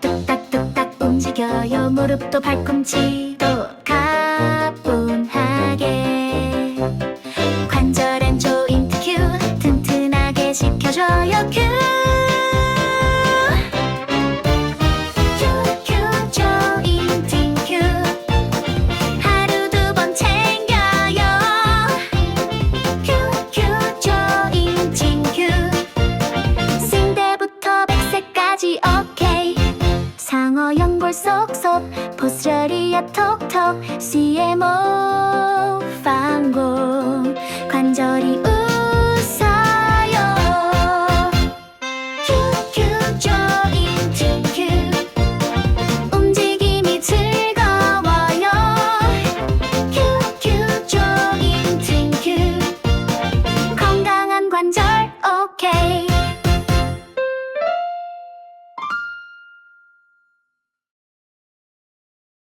뚝딱뚝딱 움직여요. 무릎도 팔꿈치도 가뿐하게. 관절 앤 조인트 큐 튼튼하게 지켜줘요. 큐 상어 연골 쏙쏙. 보스저리야 톡톡. CMO